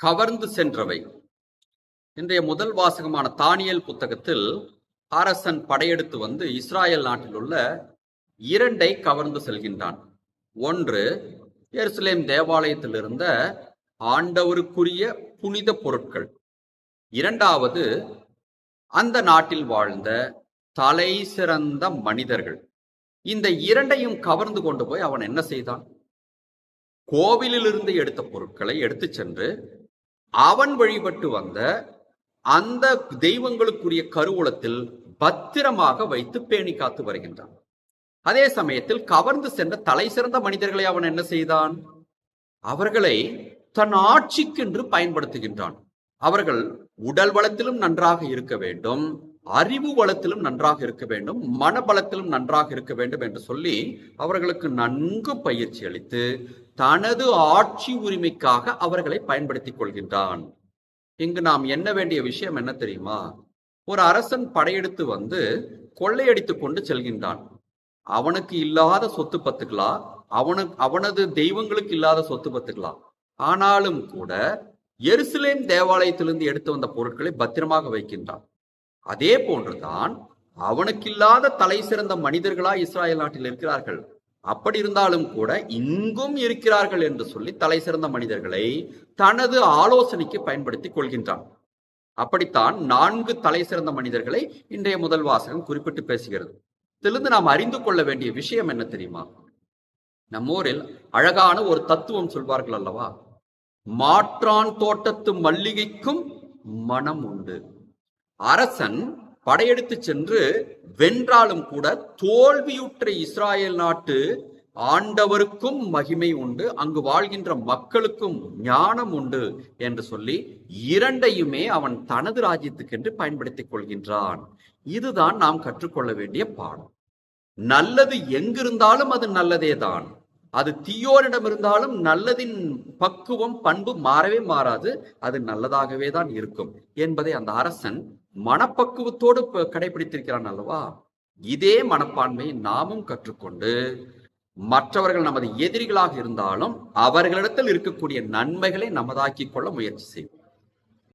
கவர்ந்து சென்றவை. இன்றைய முதல் வாசகமான தானியல் புத்தகத்தில் அரசன் படையெடுத்து வந்து இஸ்ராயல் நாட்டில் உள்ள இரண்டை கவர்ந்து செல்கின்றான். ஒன்று எருசலேம் தேவாலயத்தில் இருந்த ஆண்டவருக்குரிய புனித பொருட்கள். இரண்டாவது அந்த நாட்டில் வாழ்ந்த தலை சிறந்த மனிதர்கள். இந்த இரண்டையும் கவர்ந்து கொண்டு போய் அவன் என்ன செய்தான்? கோவிலிலிருந்து எடுத்த பொருட்களை எடுத்துச் சென்று அவன் வழிபட்டு வந்த அந்த தெய்வங்களுக்குரிய கருவூலத்தில் பத்திரமாக வைத்து பேணி காத்து வருகின்றான். அதே சமயத்தில் கவர்ந்து சென்ற தலை சிறந்த மனிதர்களை அவன் என்ன செய்தான்? அவர்களை தன் ஆட்சிக்கென்று பயன்படுத்துகின்றான். அவர்கள் உடல் வளத்திலும் நன்றாக இருக்க வேண்டும். அறிவு வளத்திலும் நன்றாக இருக்க வேண்டும் மனபலத்திலும் நன்றாக இருக்க வேண்டும் என்று சொல்லி அவர்களுக்கு நன்கு பயிற்சி அளித்து தனது ஆட்சி உரிமைக்காக அவர்களை பயன்படுத்திக் கொள்கின்றான். இங்கு நாம் எண்ண வேண்டிய விஷயம் என்ன தெரியுமா? ஒரு அரசன் படையெடுத்து வந்து கொள்ளையடித்து கொண்டு செல்கின்றான். அவனுக்கு இல்லாத சொத்து பத்துக்களா அவனுக்கு அவனது தெய்வங்களுக்கு இல்லாத சொத்து பத்துக்களா ஆனாலும் கூட எருசலேம் தேவாலயத்திலிருந்து எடுத்து வந்த பொருட்களை பத்திரமாக வைக்கின்றான். அதே போன்றுதான் அவனுக்கில்லாத தலை சிறந்த மனிதர்களா இஸ்ராயல் நாட்டில் இருக்கிறார்கள். அப்படி இருந்தாலும் கூட இங்கும் இருக்கிறார்கள் என்று சொல்லி தலை சிறந்த மனிதர்களை தனது ஆலோசனைக்கு பயன்படுத்தி கொள்கின்றான். அப்படித்தான் நான்கு தலை சிறந்த மனிதர்களை இன்றைய முதல் வாசகம் குறிப்பிட்டு பேசுகிறது. இதிலிருந்து நாம் அறிந்து கொள்ள வேண்டிய விஷயம் என்ன தெரியுமா? நம்ம ஊரில் அழகான ஒரு தத்துவம் சொல்வார்கள் அல்லவா? மாற்றான் தோட்டத்து மல்லிகைக்கும் மனம் உண்டு. அரசன் படையெடுத்து சென்று வென்றாலும் கூட தோல்வியுற்ற இஸ்ராயேல் நாட்டு ஆண்டவருக்கும் மகிமை உண்டு அங்கு வாழ்கின்ற மக்களுக்கும் ஞானம் உண்டு என்று சொல்லி இரண்டையுமே அவன் தனது ராஜ்யத்துக்கென்று பயன்படுத்திக் கொள்கின்றான். இதுதான் நாம் கற்றுக்கொள்ள வேண்டிய பாடம். நல்லது எங்கிருந்தாலும் அது நல்லதே தான் அது தீயோரிடம் இருந்தாலும் நல்லதின் பக்குவம் பண்பு மாறவே மாறாது. அது நல்லதாகவே தான் இருக்கும் என்பதை அந்த அரசன் மனப்பக்குவத்தோடு ப- கடைபிடித்திருக்கிறான் அல்லவா? இதே மனப்பான்மையை நாமும் கற்றுக்கொண்டு மற்றவர்கள் நமது எதிரிகளாக இருந்தாலும் அவர்களிடத்தில் இருக்கக்கூடிய நன்மைகளை நமதாக்கிக் கொள்ள முயற்சி செய்வோம்.